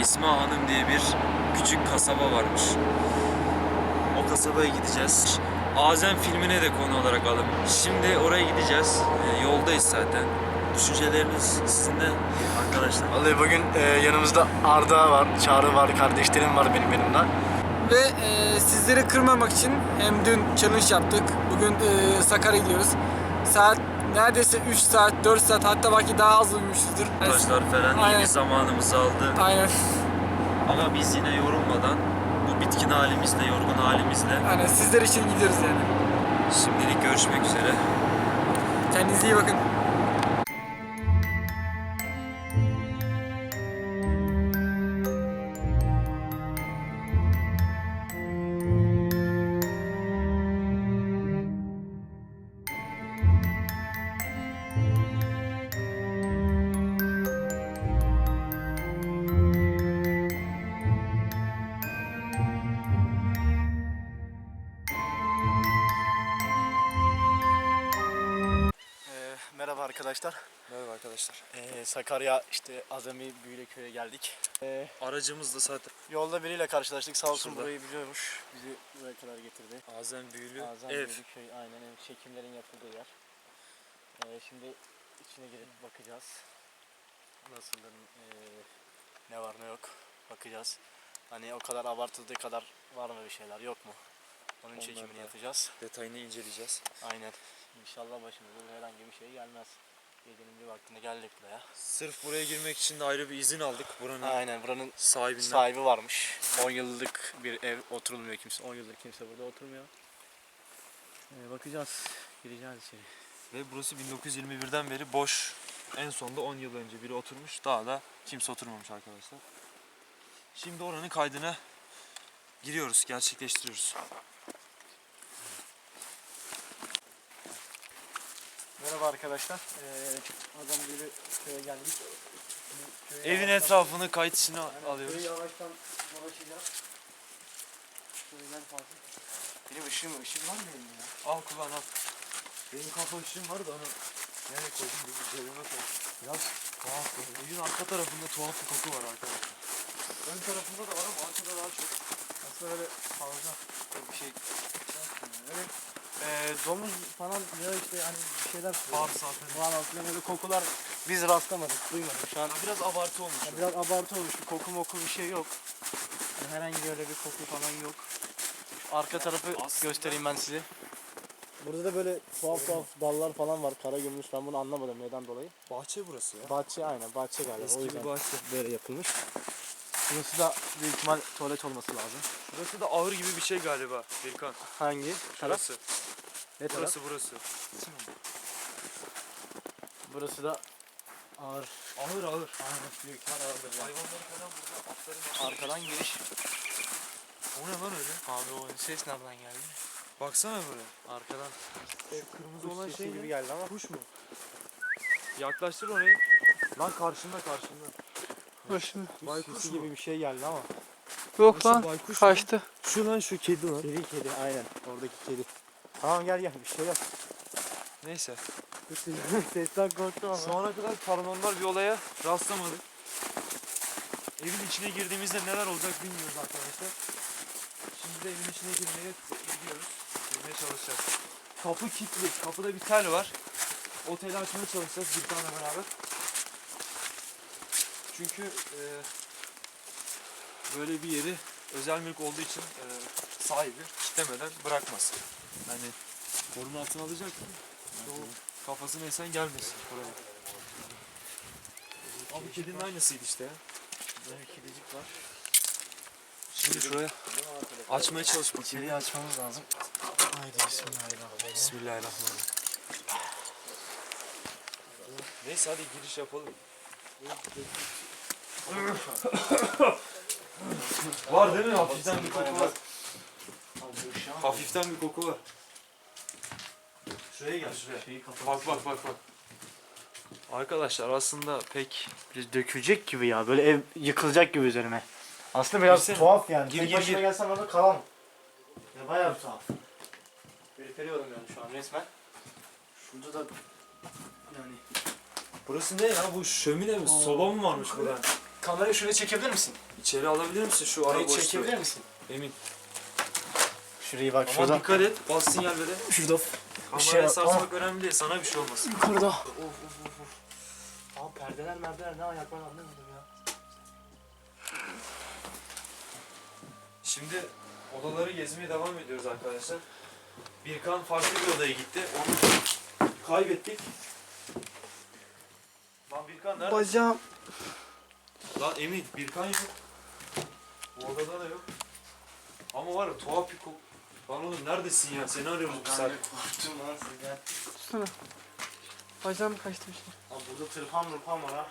Esma Hanım diye bir küçük kasaba varmış. O kasabaya gideceğiz. Azem filmine de konu olarak alın. Şimdi oraya gideceğiz. Ee, yoldayız zaten. Düşünceleriniz sizinle arkadaşlar. Vallahi bugün e, yanımızda Arda var, Çağrı var, kardeşlerim var benim yanımda. Ve e, sizleri kırmamak için hem dün challenge yaptık. Bugün e, Sakarya gidiyoruz. Saat neredeyse 3 saat, 4 saat hatta belki daha az uyumuşuzdur. Arkadaşlar falan iyi Aynen. bir zamanımızı aldı. Aynen. Ama biz yine yorulmadan bu bitkin halimizle, yorgun halimizle Aynen sizler için gidiyoruz yani. şimdilik görüşmek üzere. Kendinize iyi bakın. Arkadaşlar. Merhaba arkadaşlar. E, Sakarya işte Azami Büyüleköy'e geldik. E, Aracımız da zaten yolda biriyle karşılaştık. Sağ olsun Şurada. burayı biliyormuş. Bizi buraya kadar getirdi. Azem Büyülü Azami ev. Büyülüköy aynen ev çekimlerin yapıldığı yer. E, şimdi içine girip bakacağız. Nasıldır, e, ne var ne yok bakacağız. Hani o kadar abartıldığı kadar var mı bir şeyler yok mu? Onun Onlar çekimini da- yapacağız. Detayını inceleyeceğiz. Aynen. İnşallah başımıza herhangi bir şey gelmez. Gecenin bir vaktinde geldik buraya. Sırf buraya girmek için de ayrı bir izin aldık buranın Aynen buranın sahibinden. sahibi varmış. 10 yıllık bir ev oturulmuyor kimse. 10 yıldır kimse burada oturmuyor. Ee, bakacağız. Gireceğiz içeri. Ve burası 1921'den beri boş. En sonunda 10 yıl önce biri oturmuş. Daha da kimse oturmamış arkadaşlar. Şimdi oranın kaydına giriyoruz, gerçekleştiriyoruz. Merhaba arkadaşlar. Ee, adam gibi köye geldik. Şimdi köye Evin yavaştan- etrafını kayıt içine Aynen, alıyoruz. Köyü yavaştan dolaşacağız. Şöyle gel fazla. Benim ışığım, ışığım var mı benim ya? Al kullan al. Benim kafa ışığım var da onu nereye koydum? Bir cebime koy. Biraz tuhaf. Evin arka tarafında tuhaf bir koku var arkadaşlar. Ön tarafında da var ama arkada daha çok. Aslında böyle fazla çok bir şey Öyle ee, domuz falan ya işte hani bir şeyler Var zaten. Falan aslında böyle kokular biz rastlamadık, duymadık. Şu an Biraz abartı olmuş. Ya biraz abartı olmuş. Bir koku moku bir şey yok. Yani herhangi öyle bir koku falan yok. Şu arka tarafı aslında- göstereyim ben size. Burada da böyle tuhaf tuhaf dallar falan var. Kara gümüş ben bunu anlamadım neden dolayı. Bahçe burası ya. Bahçe aynen bahçe galiba. Eski o bir yüzden bahçe. böyle yapılmış. Burası da büyük ihtimal tuvalet olması lazım. Burası da ahır gibi bir şey galiba Birkan. Hangi? Taraf? Şurası. Ne taraf? Burası burası. Burası da ağır. Ahır ahır. Aynen büyük ihtimal ağırdır. ya. Hayvanları falan burada atların Arkadan giriş. O ne lan öyle? Abi o ses nereden geldi? Baksana buraya. Arkadan. Kırmızı olan şey gibi geldi ama. Kuş mu? Yaklaştır orayı. Lan karşında karşında. Baykuş sesi gibi bir şey geldi ama. Yok Nasıl lan baykuş mu? kaçtı. Şu lan şu kedi lan. Kedi kedi aynen. Oradaki kedi. Tamam gel gel bir şey yap. Neyse. Sesten korktum ama. Şu ana kadar paranormal bir olaya rastlamadık. Evin içine girdiğimizde neler olacak bilmiyoruz arkadaşlar. Şimdi de evin içine girmeye gidiyoruz. Girmeye çalışacağız. Kapı kilitli. Kapıda bir tel var. O teli açmaya çalışacağız bir tane beraber. Çünkü e, böyle bir yeri özel mülk olduğu için e, sahibi kitlemeden bırakmaz. Yani koruma altına alacak ki o kafasına esen gelmesin buraya. Abi kedinin aynısıydı işte ya. Böyle bir kedicik var. Şimdi şuraya açmaya çalış bakayım. İçeriği açmamız lazım. Haydi bismillahirrahmanirrahim. Bismillahirrahmanirrahim. Neyse hadi giriş yapalım. Var değil mi? Hafiften bir koku var. Hafiften bir koku var. Şuraya gel şuraya. Bak bak bak bak. Arkadaşlar aslında pek Dökülecek gibi ya. Böyle ev yıkılacak gibi üzerime. Aslında biraz Girsene. tuhaf yani. Gir, Tek gir, başıma gir. gelsem orada kalamam. Ya bayağı bir tuhaf. Ürperiyorum yani şu an resmen. Şurada da yani Burası ne ya? Bu şömine mi? Soba mı varmış burada? Kamerayı şuraya çekebilir misin? İçeri alabilir misin şu ara boşluğu? çekebilir misin? Emin. Şurayı bak Ama şurada. dikkat et. Bas sinyal vere. Şurada. Kameraya şey var. sarsmak önemli değil. Sana bir şey olmasın. Yukarıda. Of of of of. Abi perdeler merdeler ne ayak ben anlamadım ya. Şimdi odaları gezmeye devam ediyoruz arkadaşlar. Birkan farklı bir odaya gitti. Onu kaybettik. Lan Birkan nerede? Bacağım. Lan Emin Birkan yok. Bu odada da yok. Ama var ya tuhaf bir kok. Lan oğlum neredesin ya? Seni arıyoruz bir saat. korktum lan sizden. Tutsana. Bacağım kaçtı bir şey. Abi burada tırpan mırpan var ha.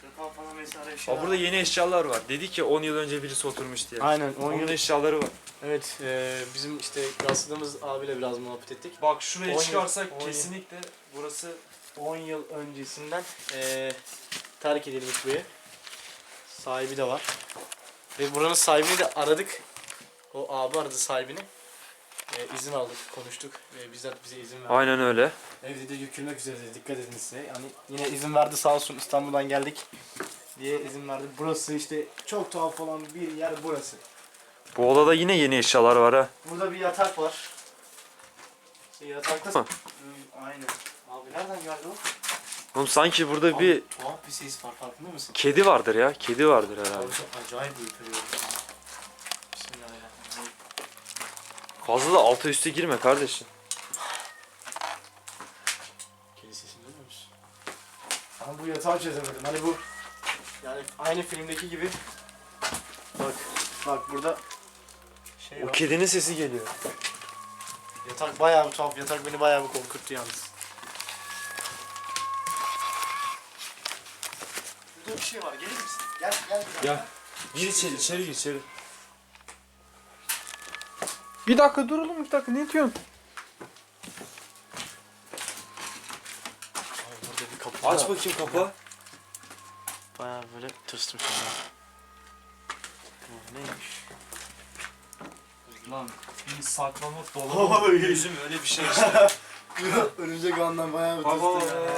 Tırpan falan vesaire bir şey Aa, burada yeni eşyalar var. Dedik ya 10 yıl önce birisi oturmuş diye. Aynen 10 Onun yıl. eşyaları var. Evet e, bizim işte rastladığımız abiyle biraz muhabbet ettik. Bak şuraya 10 yıl- çıkarsak 10 yıl. kesinlikle burası 10 yıl öncesinden e, terk edilmiş ev. Sahibi de var. Ve buranın sahibini de aradık. O abi aradı sahibini. E, izin aldık, konuştuk ve bizzat bize izin verdi. Aynen öyle. Evde de yükülmek üzere dedi, dikkat edin size. Yani yine izin verdi sağ olsun İstanbul'dan geldik diye izin verdi. Burası işte çok tuhaf olan bir yer burası. Bu odada yine yeni eşyalar var ha. Burada bir yatak var. İşte yatakta... Hı, Aynen. Abi nereden geldi o? Oğlum sanki burada bir Abi, tuhaf bir ses var farkında mısın? kedi vardır ya. Kedi vardır herhalde. Abi çok acayip. Bismillahirrahmanirrahim. Fazla da alta üste girme kardeşim. Kedi sesini duymuyor musun? Ama bu yatağı çözemedim. Hani bu yani aynı filmdeki gibi bak bak burada şey O var. kedinin sesi geliyor. Yatak bayağı bir tuhaf. Yatak beni bayağı bir korkuttu yalnız. Burada bir şey var. Gelir misin? Gel gel. Gel. Gir içeri, içeri gir içeri. Bir dakika dur oğlum bir dakika ne diyorsun? Ay, burada bir kapı Aç var. bakayım kapı. Bayağı böyle tırstım şimdi. Bu neymiş? Lan bir saklamak Oy. dolabı yüzüm öyle bir şey işte. Örümcek ağından bayağı bir Baba. tırstım ya.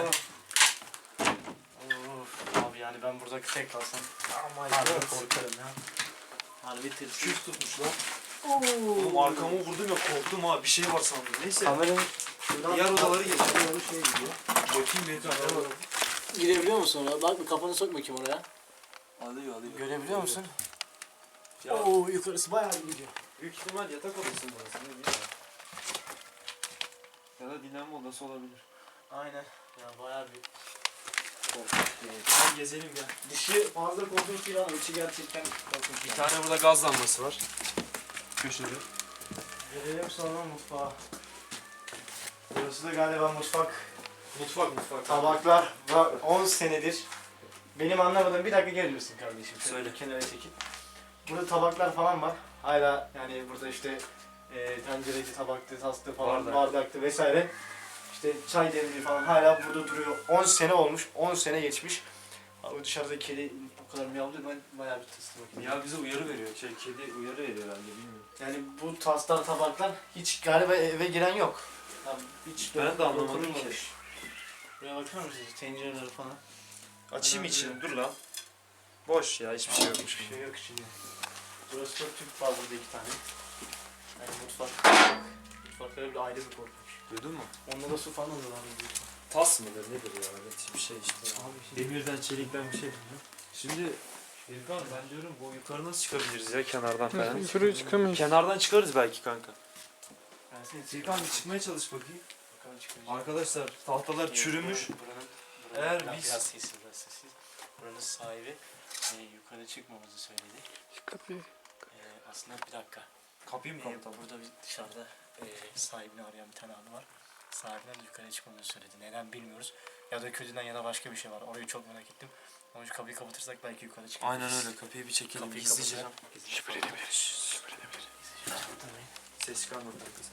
Yani ben burada tek kalsam harbi korkarım ya. Harbi tırstım. Küs tutmuş lan. Oğlum arkamı vurdum ya korktum ha bir şey var sandım. Neyse. Kameranın Diğer odaları geç. şey gidiyor. Bakayım bir tane. Girebiliyor musun oraya? Bak bir kafanı sok bakayım oraya. Alıyor alıyor. Görebiliyor musun? Ya, Oo yukarısı bayağı bir gidiyor. büyük ihtimal yatak odası burası. Ne bileyim ya. Ya da dinlenme odası olabilir. Aynen. Ya bayağı bir Gel gezelim gel. Dışı fazla korkunç değil ama içi gerçekten korkunç. Bir tane burada gaz lambası var. Köşede. Gelelim sonra mutfağa. Burası da galiba mutfak. Mutfak mutfak. Tabaklar var 10 senedir. Benim anlamadığım bir dakika gelir misin kardeşim? Söyle. Kenara çekil. Burada tabaklar falan var. Hala yani burada işte e, tencereci, tabaktı, taslı falan, Bardak. bardaktı vesaire. İşte çay demliği falan hala burada duruyor. 10 sene olmuş, 10 sene geçmiş. Abi dışarıda kedi bu kadar miyavlıyor ben bayağı bir o kediye. Ya bize uyarı veriyor. Şey kedi uyarı veriyor herhalde bilmiyorum. Yani bu taslar, tabaklar hiç galiba eve giren yok. Ya hiç Ben de anlamadım dokunulmamış. Buraya bakar mısınız? Tencereler falan. Açayım içini dur lan. Boş ya hiçbir şey yokmuş. Hiçbir şey yok içinde. Burası da tüp var burada iki tane. Yani mutfak. Mutfaklara bir ayrı bir korkunç. Duydun mu? Onda da su falan olur abi. Tas mıdır nedir ya? Evet bir şey işte. Abi şey. Demirden çelikten bir şey. Şimdi İlkan ben diyorum bu yukarı nasıl çıkabiliriz ya kenardan falan. Yukarı çıkamayız. Kenardan çıkarız belki kanka. Ben seni İlkan bir çıkmaya çalış bakayım. Çıkacağım. Arkadaşlar tahtalar çürümüş. Buranın, buranın, Eğer biraz, biz- biraz sessiz, biraz sessiz. Buranın sahibi e, yukarı çıkmamızı söyledi. Kapıyı. E, aslında bir dakika. Kapıyı mı kapatalım? burada bir dışarıda e, sahibini arayan bir tane abi var. Sahibinden de yukarıya çıkmamızı söyledi. Neden bilmiyoruz. Ya da kötüden ya da başka bir şey var. Orayı çok merak ettim. Onun için kapıyı kapatırsak belki yukarı çıkabiliriz. Aynen öyle kapıyı bir çekelim Kapıyı gizlice. kapatacağım. Şüphe edebiliriz. Şüphe edebiliriz. Ses çıkarmadan kız.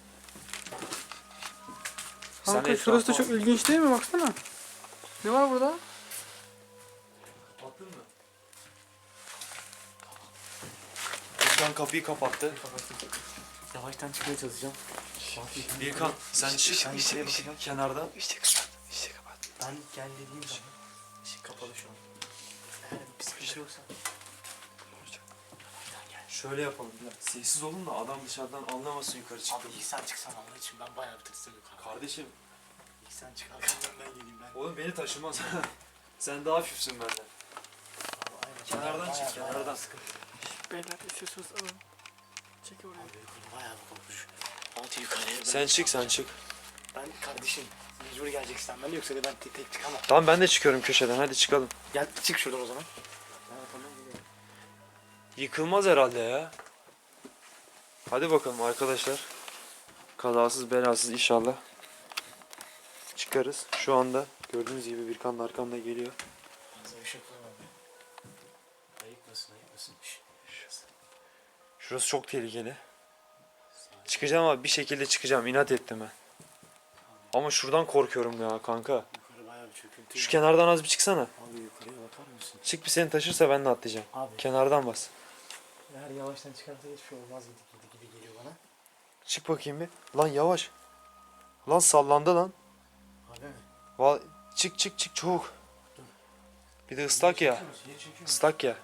Kanka şurası da çok ilginç değil mi baksana. Ne var burada? Kapattın mı? Birkan kapıyı kapattı. Yavaştan çıkmaya çalışacağım. Birkan sen çık. Ben içeriye bakacağım. Kenardan. İşte kapat. İşte kapat. Ben gel dediğim zaman ışık kapalı şu an. Eğer bir şey yoksa. Şöyle yapalım. Sessiz olun da adam dışarıdan anlamasın yukarı Abi çıktım. ilk sen çıksan Allah için ben bayağı bir tırsım yukarı. Kardeşim İlk sen çık arkamdan ben geleyim ben. oğlum beni taşımaz. sen daha hafifsin benden. Abi. Kenardan çık, kenardan. sıkıntı. Beyler istiyorsanız alın. Çek oraya. Abi bayağı bir kopmuş. Hadi yukarıya ben. Sen çık sen çık. Ben kardeşim mecbur geleceksin sen ben de yoksa da ben tek, tek çıkamam. Tamam ben de çıkıyorum köşeden hadi çıkalım. Gel çık şuradan o zaman. Ben arkamdan geliyorum. Yıkılmaz herhalde ya. Hadi bakalım arkadaşlar. Kazasız belasız inşallah. Çıkarız. Şu anda gördüğünüz gibi Birkan da arkamda geliyor. Var Şurası çok tehlikeli. Çıkacağım abi bir şekilde çıkacağım. İnat ettim ben. Ama şuradan korkuyorum ya kanka. Şu kenardan az bir çıksana. Abi yukarıya bakar mısın? Çık bir seni taşırsa ben de atlayacağım. Abi Kenardan bas. eğer yavaştan çıkarsa hiçbir şey olmaz gibi, gibi, gibi geliyor bana. Çık bakayım bir. Lan yavaş. Lan sallandı lan. Abi mi? Val çık çık çık çabuk. Bir de ıslak ya. Musun? Islak ya.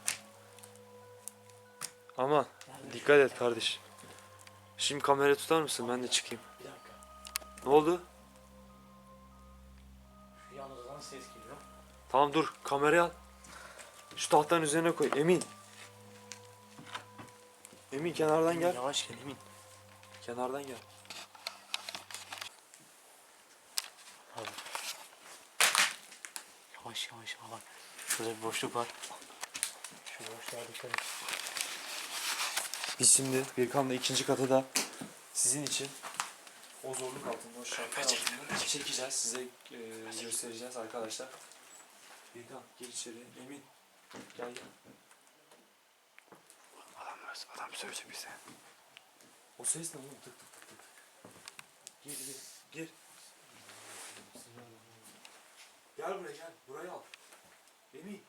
Aman? Dikkat et kardeş. Şimdi kamera tutar mısın? Ben de çıkayım. Bir dakika. Ne oldu? Şu yan odadan ses geliyor. Tamam dur kamerayı al. Şu tahtanın üzerine koy. Emin. Emin kenardan gel. Yavaş gel Emin. Kenardan gel. Yavaş yavaş ama bak. Şurada bir boşluk var. Şu boşluğa dikkat et. Biz şimdi Birkan'la ikinci katı da sizin için o zorluk altında, o şartlar altında çekeceğiz. Size e, göstereceğiz arkadaşlar. Birkan gir içeri. Emin. Gel gel. Adam, adam söyleyecek bize. O ses ne oğlum? Tık tık tık tık. Gir gir. Gir. Gel buraya gel. Buraya al. Emin.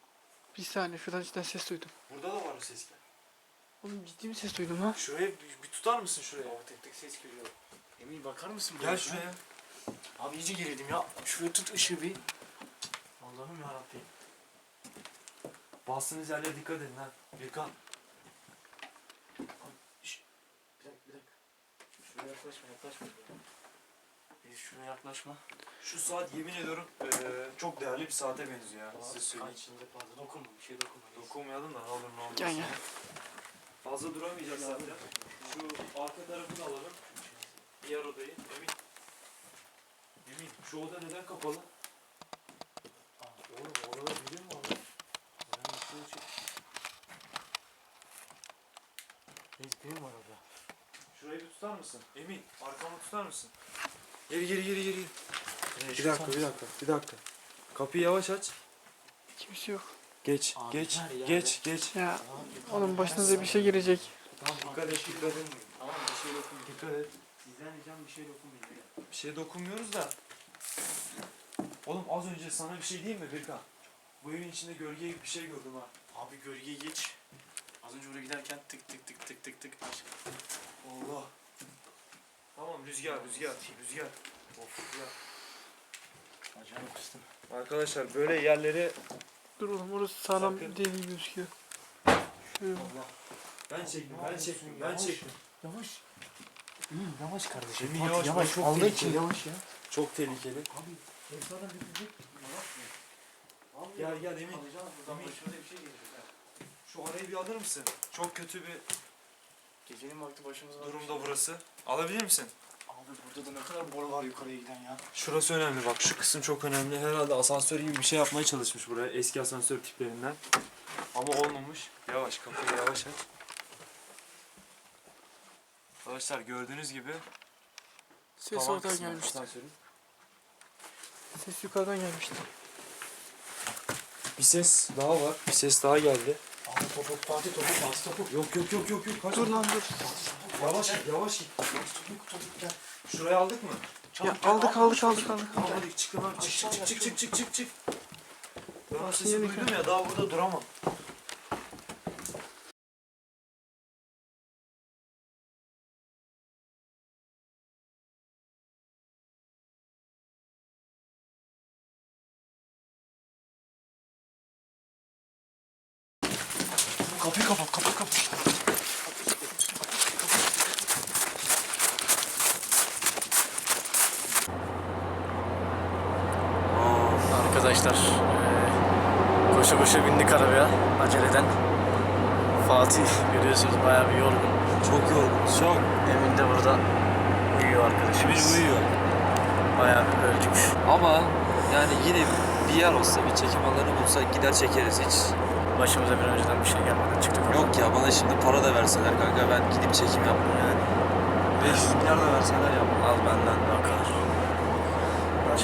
Bir saniye şuradan cidden ses duydum. Burada da var o ses. Gel. Oğlum ciddi mi ses duydum ha? Şuraya bir, bir tutar mısın şuraya? Baba tek tek ses geliyor. Emin bakar mısın? Gel şuraya. Abi iyice gerildim ya. Şuraya tut ışığı bir. Allah'ım yarabbim. Bastığınız yerlere dikkat edin ha. Birkan. Bir dakika bir dakika. Şuraya yaklaşma yaklaşma. Bir şuraya yaklaşma. Şu saat yemin ediyorum eee, çok değerli bir saate benziyor ya. Size Size söyleyeyim. içinde fazla dokunma bir şey dokunma. Dokunmayalım da ne olur ne olmaz. Gel gel. Fazla duramayacağız zaten. Şu arka tarafını alalım. Diğer odayı. Emin. Emin şu oda neden kapalı? Aa, Oğlum orada biliyor musun abi? Oranın üstüne çık. Reis mi var orada? Şurayı bir tutar mısın? Emin arkamı tutar mısın? Geri geri geri geri. Bir dakika bir dakika bir dakika. Kapıyı yavaş aç. Kimse yok. Geç Abi geç her yerde- geç geç. Ya oğlum başınıza bir şey girecek. Tamam dikkat et dikkat et. Tamam bir şey dokunmayın. Dikkat et. Sizden ricam bir şey dokunmayın. Bir şeye dokunmuyoruz da. Oğlum az önce sana bir şey diyeyim mi Birkan? Bu evin içinde gölge gibi bir şey gördüm ha. Abi gölgeye geç. Az önce oraya giderken tık tık tık tık tık tık. Allah. Tamam rüzgar rüzgar rüzgar. Of rüzgar. Acayip kıstım. Arkadaşlar böyle yerleri Dur oğlum orası sağlam Sakın. değil gibi gözüküyor. Şöyle bak. ben çektim ben çektim ben çektim. Yavaş. İyi yavaş kardeşim. Emin Fatih, yavaş, yavaş. çok Allah tehlikeli. için yavaş ya. Çok tehlikeli. Abi efsane. Yavaş? Abi Gel gel Emin. Emin. şey. Şu arayı bir alır mısın? Çok kötü bir Gecenin vakti başımıza durumda burası. Alabilir misin? Burada da ne kadar boru var yukarıya giden ya. Şurası önemli bak şu kısım çok önemli. Herhalde asansör gibi bir şey yapmaya çalışmış buraya eski asansör tiplerinden. Ama olmamış. Yavaş kapıyı yavaş aç. Arkadaşlar gördüğünüz gibi Ses tavan oradan kısmı gelmişti. asansörün. Ses yukarıdan gelmişti. Bir ses daha var. Bir ses daha geldi. Abi topu Fatih topu Fatih topu. Yok yok yok yok yok. Kaç Dur lan dur. Yavaş git, yavaş git. Yavaş topuk topuk gel. Şurayı aldık mı? Ya aldık aldık aldık aldık. Tamam hadi çık hemen çık çık çık çık çık çık. Ben sesi duydum ya daha burada duramam. Çok. Emin de burada uyuyor arkadaşımız. uyuyor. Bayağı bir öldük. Ama yani yine bir yer olsa bir çekim alanı bulsak gider çekeriz hiç. Başımıza bir önceden bir şey gelmeden çıktık. Yok ya bana şimdi para da verseler kanka ben gidip çekim yapmam yani. 500 milyar da verseler yapmam. Al benden de o kadar.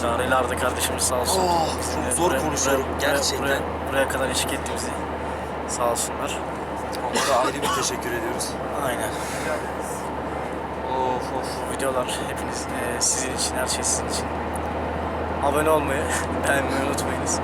Çağrı'yla Arda kardeşimiz sağ olsun. Oh, çok zor konuşuyorum, buraya- gerçekten. Buraya, buraya kadar eşlik etti bizi. Sağ olsunlar. Onlara ayrı bir teşekkür ediyoruz. Aynen. Videolar hepiniz e, sizin için, her şey sizin için. Abone olmayı, beğenmeyi unutmayınız.